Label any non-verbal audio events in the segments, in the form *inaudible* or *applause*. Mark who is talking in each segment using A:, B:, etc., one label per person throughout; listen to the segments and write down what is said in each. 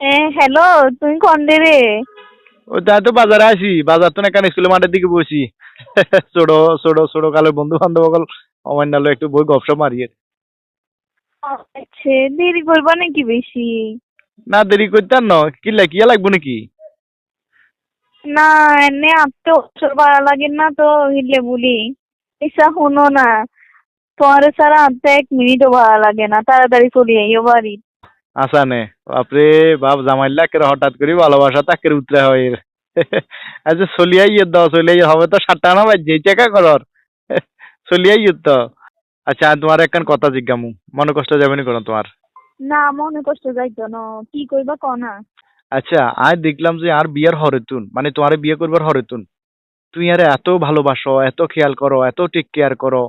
A: এ hello তুমি কন্ডে রে
B: ওই তাই তো বাজারে আসি বাজার তো না কেন স্কুলের মাঠের দিকে বসি। *laughs* ছোট ছোট ছোট কালের বন্ধু বান্ধব সকল অমান্য একটু বই গপসপ মারিয়ে।
A: আচ্ছা দেরি করবা নাকি বেশি?
B: না দেরি করতেন না। কিল্লা কিয়া লাগবো নাকি?
A: না এনে আপতে অবসর ভালো লাগে না তো হিলে বলি। এসা শুনো না তোমার ছাড়া আপতে এক মিনিটও ভালো লাগে না। তাড়াতাড়ি চলে আইও বাড়ি
B: আসা নে। বাপরে বাপ জামাইলা কেন হঠাৎ করে ভালোবাসা তাকে উতরে হয়। এর। *laughs* আচ্ছা চলিয়াই ইয়ে দাও চলিয়াই হবে তো সাতটা না বাজছে চেকা করর *laughs* চলিয়াই ইয়ে তো আচ্ছা তোমার একখান কথা জিজ্ঞামু। মনে কষ্ট যাবে নি কোনো তোমার?
A: না মনে কষ্ট যাইতো না। কি কইবা ক না?
B: আচ্ছা আজ দেখলাম যে আর বিয়ের হরেতুন। মানে তোমার বিয়ে করবার হরেতুন। তুই আরে এত ভালোবাসো এত খেয়াল করো এত টেক কেয়ার করো।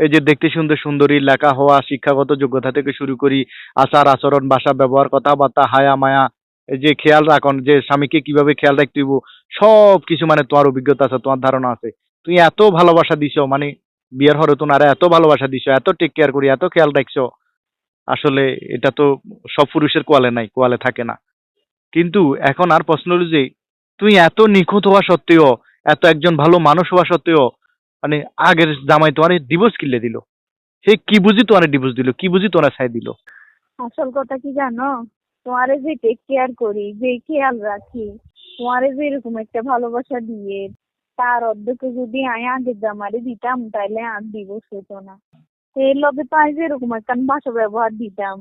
B: এই যে দেখতে সুন্দর সুন্দরী লেখা হওয়া শিক্ষাগত যোগ্যতা থেকে শুরু করি, আচার, আচরণ, ভাষা, ব্যবহার, কথাবার্তা, হায়া, মায়া যে খেয়াল রাখন যে স্বামীকে কীভাবে খেয়াল রাখতে সব কিছু মানে তোমার অভিজ্ঞতা আছে, তোমার ধারণা আছে। তুমি এত ভালোবাসা দিছো মানে বিয়ের হরতুন আরে এত ভালোবাসা দিছো, এত টেক কেয়ার করি, এত খেয়াল রাখছো, আসলে এটা তো সব পুরুষের কোয়ালে নাই, কোয়ালে থাকে না। কিন্তু এখন আর প্রশ্ন হলো যে তুই এত নিখুঁত হওয়া সত্ত্বেও, এত একজন ভালো মানুষ হওয়া সত্ত্বেও মানে আগের জামাই তোমার ডিভোর্স কিনলে দিল। সে কি বুঝি তোমার ডিভোর্স দিল, কি বুঝি তোমার ছাই দিল?
A: আসল কথা কি জানো? তোমারে যে টেক কেয়ার করি, যে খেয়াল রাখি, তোমারে যে এরকম একটা ভালোবাসা দিয়ে তার অর্ধেক যদি আমি আগের জামারে দিতাম তাহলে আর দিবস হতো না। এর লগে তো আমি যেরকম একটা ভাষা ব্যবহার দিতাম।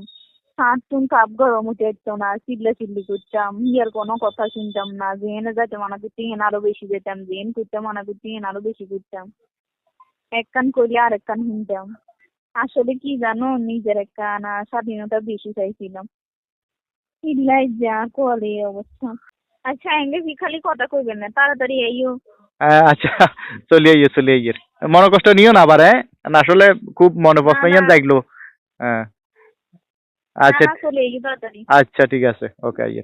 A: তুন কাপ গরম উঠে যেত না চিল্লা চিল্লি করতাম। ইয়ার কোনো কথা শুনতাম না যেখানে যাইতে মানা করতে হেন আরও বেশি যেতাম যেন করতে মানা করতে হেন আরও বেশি করতাম। এক কান করলে আর এক কান শুনতাম। আসলে কি জানো নিজের একটা না স্বাধীনতা বেশি চাইছিলাম। ইল্লাই যা কলে অবস্থা। আচ্ছা এঙ্গে কি খালি কথা কইবেন না তাড়াতাড়ি আইও।
B: আচ্ছা চলে আইয়ে চলে আইয়ে মনে কষ্ট নিও না আবার হ্যাঁ? না, আসলে খুব মনে প্রশ্ন ইয়ান। হ্যাঁ আচ্ছা
A: চলে তাড়াতাড়ি।
B: আচ্ছা ঠিক আছে। ওকে আইয়ে